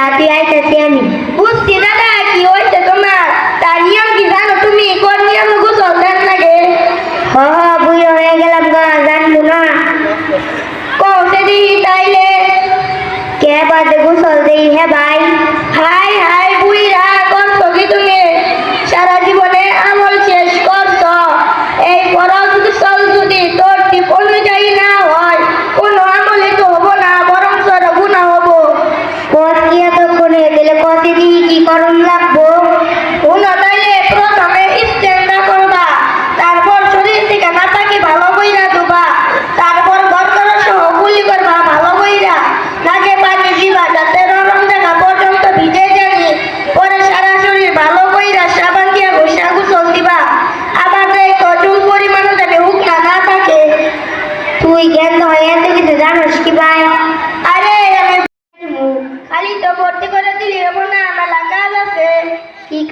ജ്ഞാതിയായി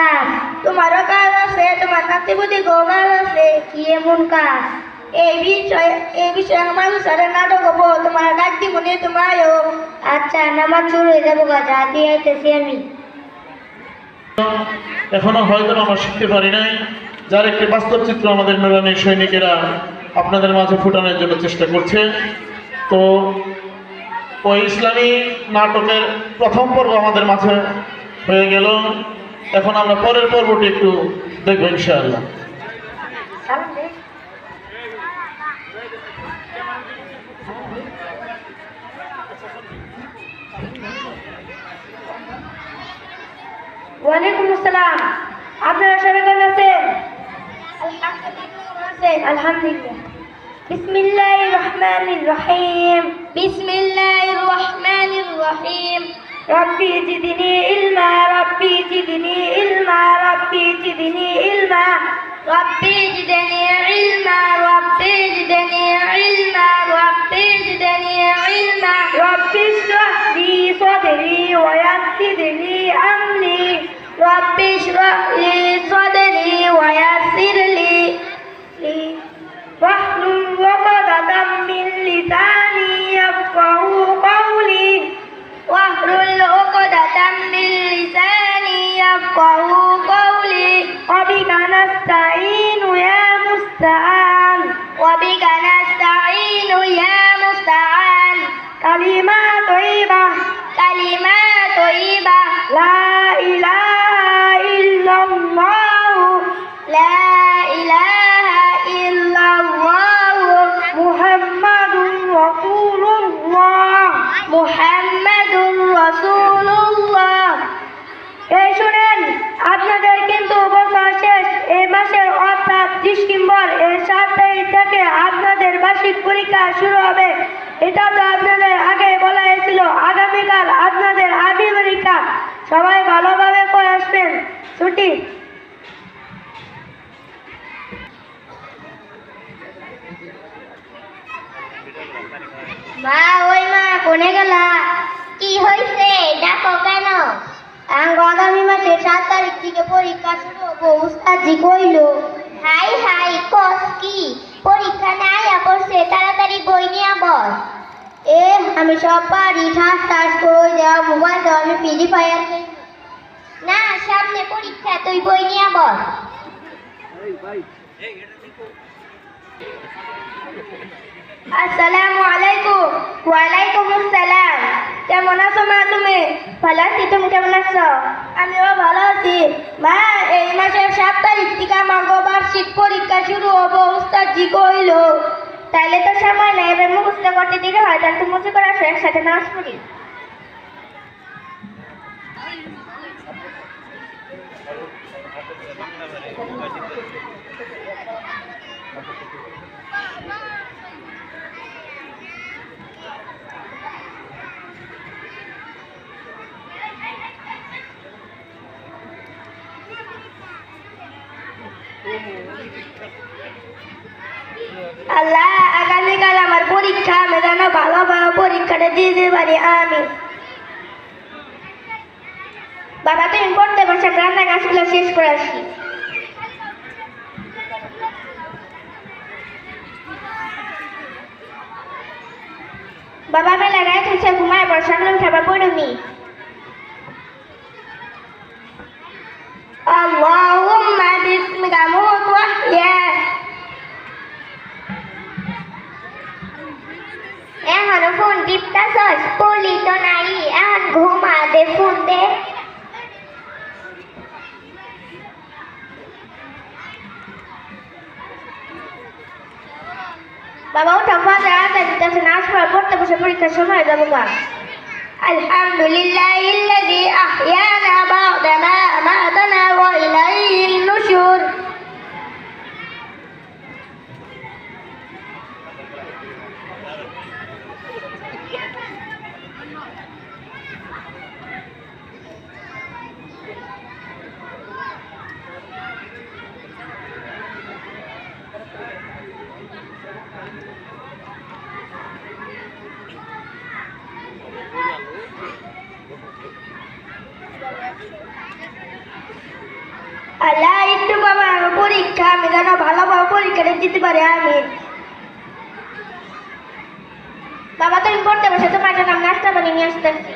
কাজ? তোমারও কাজ আছে, তোমার নাতি বুদ্ধি কাজ আছে? কি এমন কাজ? এই বিষয়, এই বিষয়ে আমার সারে নাটক হব, তোমার ডাক দিব নি তোমারও আচ্ছা নামাজ শুরু হয়ে যাব গা, যা দিয়ে আইতেছি আমি। এখনও হয়তো আমরা শিখতে পারি নাই। যার একটি বাস্তব চিত্র আমাদের নুরানি সৈনিকেরা আপনাদের মাঝে ফুটানোর জন্য চেষ্টা করছে। তো, ওই ইসলামী নাটকের প্রথম পর্ব আমাদের মাঝে হয়ে গেল। এখন আমরা পরের পর্বটি একটু দেখবো ইনশাআল্লাহ ওয়ালাইকুম আসসালাম আপনারা সবাই কেমন আছেন আলহামদুলিল্লাহ বিসমিল্লাহির রহমানির রহিম বিসমিল্লাহির রহমানির রহিম ربي زدني علما ربي زدني علما ربي زدني علما. ربي زدني علما ربي زدني علما ربي زدني علما. ربي اشرح لي صدري ويسر لي أمري. ربي نستعين يا مستعان. وبك نستعين يا مستعان. كلمات বার্ষিক পরীক্ষা শুরু হবে। এটা তো আপনাদের আগে বলা হয়েছিল। আগামীকাল আপনাদের আদি পরীক্ষা। সবাই ভালোভাবে করে আসবেন। ছুটি। মা ওই মা কোনে গেলা? কি হয়েছে ডাকো কেন? আগামী মাসের সাত তারিখ থেকে পরীক্ষা শুরু হব। উস্তাদজি কইলো। হাই হাই কস কি পরীক্ষা নাই পড়ছে তাড়াতাড়ি বস এ, আমি সব পারি, ঠাস ঠাস করে দেওয়া মোবাইল দাও আমি ফ্রি ফায়ার। না, সামনে পরীক্ষা, তুই বই নিয়ে বস আসসালামু আলাইকুম, ওয়ালাইকুম আসসালাম। কেমন আছো মা তুমি? ভালো আছি, তুমি কেমন আছো? আমিও ভালো আছি। মা, এই মাসের সাত তারিখ থেকে আমার বার্ষিক পরীক্ষা শুরু হব উস্তাদ জি কইল। তাইলে তো সময় নাই, এবার মুখস্থ করতে দিলে হয়, তাহলে তুমি মুখস্থ করে আসো, একসাথে নামাজ পড়ি আল্লাহ, আগামীকাল আমার পরীক্ষা, আমি যেন ভালো ভালো পরীক্ষাটা দিতে পারি আমি বাবা, তুমি পড়তে বসে রান্না গাছগুলো শেষ করে আসি। বাবা, বেলা গায়ে ঘুমায় পর সকালে উঠে আবার পড়ুনি দিতেছে নাচ পড়া পড়তে বসে পরীক্ষার সময় যাবো গা الحمد لله الذي أحيانا بعدما দিতে পারি, আমি। বাবা তুমি পড়তে বসে, তোমার জন্য আমি নাস্তা বানিয়ে নিয়ে আসতেছি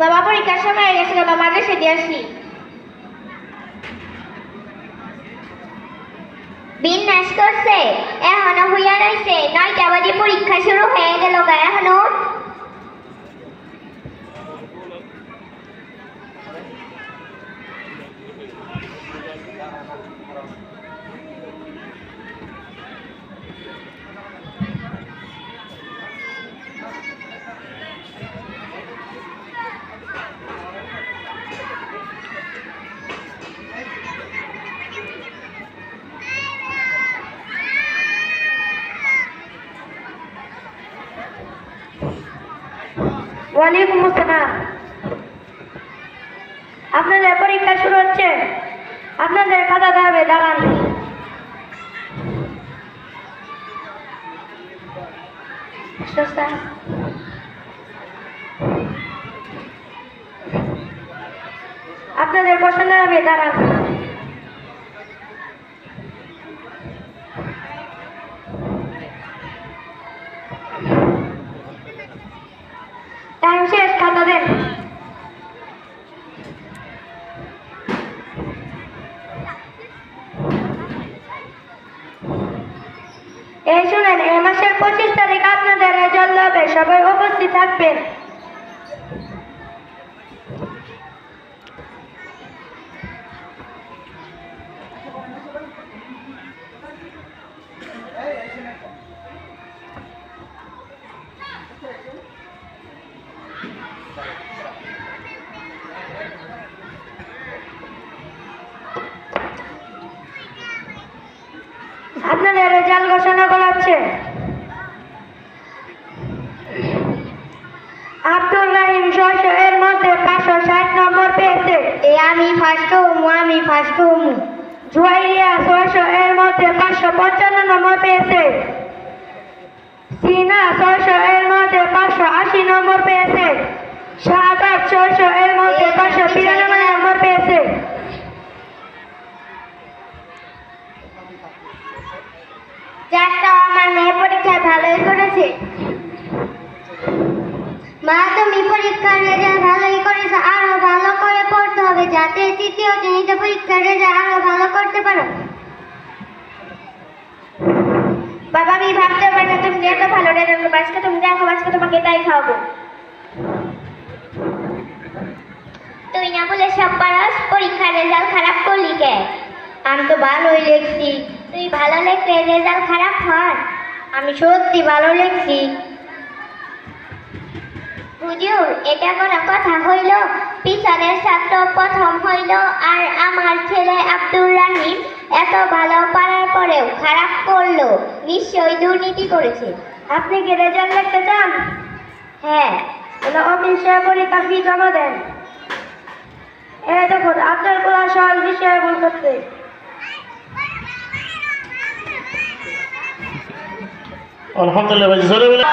বাবা পরীক্ষার সময় হয়ে গেছে বাবা মাদ্রাসা দিয়ে আসি। বিন্যাস করছে, এখনও হইয়া রয়েছে নয়টা বাজে পরীক্ষা শুরু হয়ে গেল গা এখনও ওয়ালাইকুম আসসালাম। আপনাদের পরীক্ষা শুরু হচ্ছে। আপনাদের খাতা দাঁড়াবে দাঁড়ান। আপনাদের প্রশ্ন দাঁড়াবে দাঁড়ান টাইম শেষ খাতা দেন এই শুনেন এই মাসের পঁচিশ আপনাদের রেজাল্ট সবাই উপস্থিত থাকবেন আপনাদের রেজাল্ট ঘোষণা করা হচ্ছে ছয়শো এর মধ্যে পাঁচশো ষাট নম্বর পেয়েছে। এ আমি ফার্স্ট হমু আমি ফার্স্ট হমু। জুয়াইরিয়া ছয়শো এর মধ্যে পাঁচশো পঞ্চান্ন নম্বর পেয়েছে। সিনা ছয়শো এর মধ্যে পাঁচশো আশি নম্বর পেয়েছে। শাহবাগ ছয়শো এর মধ্যে পাঁচশো বিরানব্বই নম্বর পেয়েছে। যাকটা আমার মেয়ে পরীক্ষায় ভালোই করেছে। মা, তুমি পরীক্ষার রেজাল্ট ভালোই করেছ, আরও ভালো করে পড়তে হবে যাতে তৃতীয় শ্রেণীতে পরীক্ষার রেজাল্ট আরও ভালো করতে পারো। বাবা, আমি ভাবতে পারি না, তুমি এত ভালো রেজাল্ট করবে আজকে তুমি দেখো আজকে তোমাকে তাই খাওয়াবো। তুই না বলে সব পারস পরীক্ষার রেজাল্ট খারাপ করলি কে? আমি তো ভালোই লিখছি। তুই ভালো লেখলে রেজাল্ট খারাপ হয়। আমি সত্যি ভালো লিখছি। হুজুর এটা কোনো কথা হইল? পিছনের ছাত্র প্রথম হইল আর আমার ছেলে আব্দুর রাহিম এত ভালো পারার পরেও খারাপ করল। নিশ্চয়ই দুর্নীতি করেছে। আপনি কি রেজাল্ট লিখতে চান? হ্যাঁ। তাহলে অফিসে পরীক্ষা ফি জমা দেন? এই দেখুন আপনার কোলা সহজ বিষয়ে ভুল করতে। আলহামদুলিল্লাহ জোরে বলে